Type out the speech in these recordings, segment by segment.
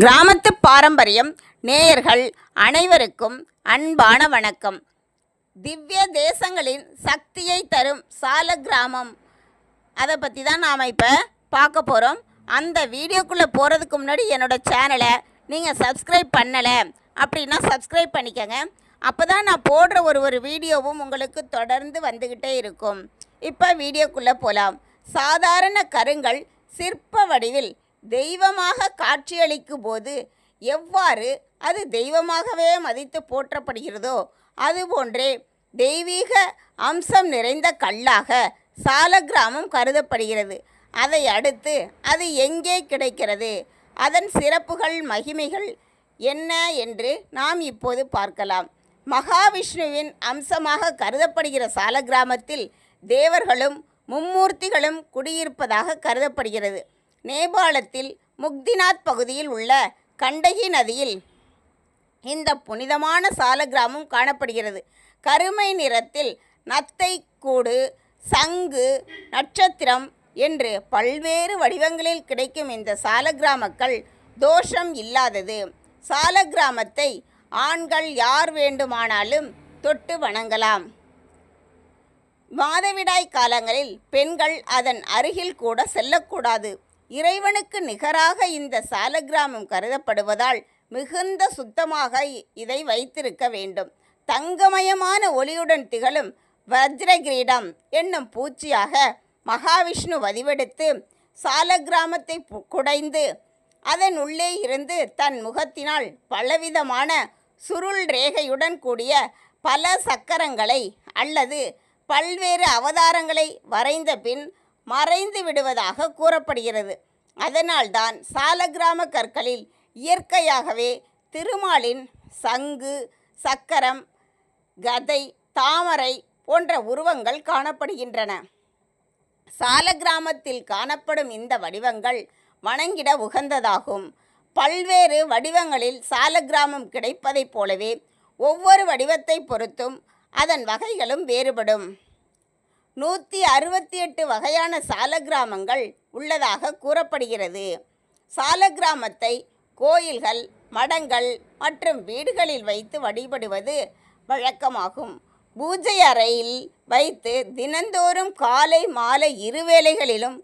கிராமத்து பாரம்பரியம் நேயர்கள் அனைவருக்கும் அன்பான வணக்கம். திவ்ய தேசங்களின் சக்தியை தரும் சால கிராமம். அதை பற்றி தான் நாம் இப்போ பார்க்க போகிறோம் அந்த வீடியோக்குள்ளே போகிறதுக்கு முன்னாடி என்னோடய சேனலை நீங்கள் சப்ஸ்கிரைப் பண்ணலை அப்படின்னா சப்ஸ்கிரைப் பண்ணிக்கங்க. அப்போ தான் நான் போடுற ஒரு ஒரு வீடியோவும் உங்களுக்கு தொடர்ந்து வந்துக்கிட்டே இருக்கும். இப்போ வீடியோக்குள்ளே போகலாம் சாதாரண கருங்கள் சிற்ப வடிவில் தெய்வமாக காட்சியளிக்கும் போது எவ்வாறு அது தெய்வமாகவே மதித்து போற்றப்படுகிறதோ அதுபோன்றே தெய்வீக அம்சம் நிறைந்த கல்லாக சாலக்கிராமம் கருதப்படுகிறது. அதை அடுத்து அது எங்கே கிடைக்கிறது? அதன் சிறப்புகள் மகிமைகள் என்ன என்று நாம் இப்போது பார்க்கலாம். மகாவிஷ்ணுவின் அம்சமாக கருதப்படுகிற சாலக்கிராமத்தில் தேவர்களும் மும்மூர்த்திகளும் குடியிருப்பதாக கருதப்படுகிறது. நேபாளத்தில் முக்திநாத் பகுதியில் உள்ள கண்டகி நதியில் இந்த புனிதமான சாலக்கிராமம் காணப்படுகிறது. கருமை நிறத்தில் நத்தை கூடு சங்கு நட்சத்திரம் என்று பல்வேறு வடிவங்களில் கிடைக்கும் இந்த சாலக்கிராமக்கள் தோஷம் இல்லாதது. சாலக்கிராமத்தை ஆண்கள் யார் வேண்டுமானாலும் தொட்டு வணங்கலாம். மாதவிடாய் காலங்களில் பெண்கள் அதன் அருகில் கூட செல்லக்கூடாது. இறைவனுக்கு நிகராக இந்த சாலக்கிராமம் கருதப்படுவதால் மிகுந்த சுத்தமாக இதை வைத்திருக்க வேண்டும். தங்கமயமான ஒளியுடன் திகழும் வஜ்ரகிரீடம் என்னும் பூச்சியாக மகாவிஷ்ணு வதிவெடுத்து சாலக்கிராமத்தை பு- குடைந்து அதன் உள்ளே இருந்து தன் முகத்தினால் பலவிதமான சுருள் ரேகையுடன் கூடிய பல சக்கரங்களை அல்லது பல்வேறு அவதாரங்களை வரைந்த பின் மறைந்து விடுவதாக கூறப்படுகிறது. அதனால்தான் சாலக்கிராம கற்களில் இயற்கையாகவே திருமாலின் சங்கு சக்கரம் கதை தாமரை போன்ற உருவங்கள் காணப்படுகின்றன. சாலக்கிராமத்தில் காணப்படும் இந்த வடிவங்கள் வணங்கிட உகந்ததாகும். பல்வேறு வடிவங்களில் சாலக்கிராமம் கிடைப்பதைப் போலவே ஒவ்வொரு வடிவத்தை பொறுத்தும் அதன் வகைகளும் வேறுபடும். நூற்றி அறுபத்தி எட்டு வகையான சாலக்கிராமங்கள் உள்ளதாக கூறப்படுகிறது. சாலக்கிராமத்தை கோயில்கள் மடங்கள் மற்றும் வீடுகளில் வைத்து வழிபடுவது வழக்கமாகும். பூஜை அறையில் வைத்து தினந்தோறும் காலை மாலை இருவேளைகளிலும்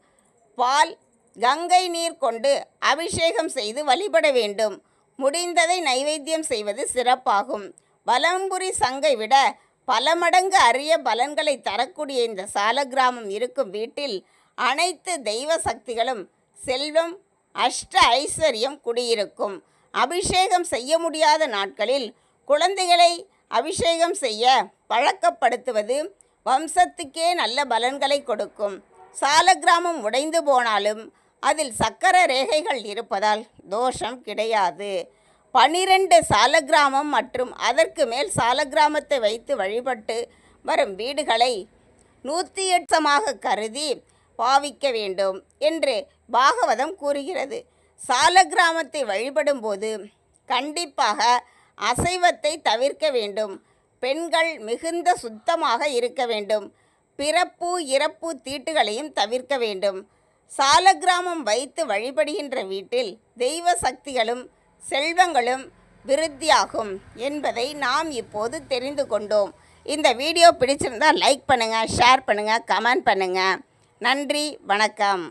பால் கங்கை நீர் கொண்டு அபிஷேகம் செய்து வழிபட வேண்டும். முடிந்ததை நைவேத்தியம் செய்வது சிறப்பாகும். வலம்புரி சங்கை விட பல மடங்கு அரிய பலன்களை தரக்கூடிய இந்த சாலக்கிராமம் இருக்கும் வீட்டில் அனைத்து தெய்வ சக்திகளும் செல்வம் அஷ்ட ஐஸ்வர்யம் குடியிருக்கும். அபிஷேகம் செய்ய முடியாத நாட்களில் குழந்தைகளை அபிஷேகம் செய்ய பழக்கப்படுத்துவது வம்சத்துக்கே நல்ல பலன்களை கொடுக்கும். சாலக்கிராமம் உடைந்து போனாலும் அதில் சக்கர ரேகைகள் இருப்பதால் தோஷம் கிடையாது. பனிரெண்டு சாலக்கிராமம் மற்றும் அதற்கு மேல் சாலக்கிராமத்தை வைத்து வழிபட்டு வரும் வீடுகளை நூற்றி எட்டமாக கருதி பாவிக்க வேண்டும் என்று பாகவதம் கூறுகிறது. சாலக்கிராமத்தை வழிபடும்போது கண்டிப்பாக அசைவத்தை தவிர்க்க வேண்டும். பெண்கள் மிகுந்த சுத்தமாக இருக்க வேண்டும். பிறப்பு இறப்பு தீட்டுகளையும் தவிர்க்க வேண்டும். சாலக்கிராமம் வைத்து வழிபடுகின்ற வீட்டில் தெய்வ சக்திகளும் செல்வங்களும் விருத்தியாகும் என்பதை நாம் இப்போது தெரிந்து கொண்டோம். இந்த வீடியோ பிடிச்சிருந்தால் லைக் பண்ணுங்கள் ஷேர் பண்ணுங்கள் கமெண்ட் பண்ணுங்கள் நன்றி வணக்கம்.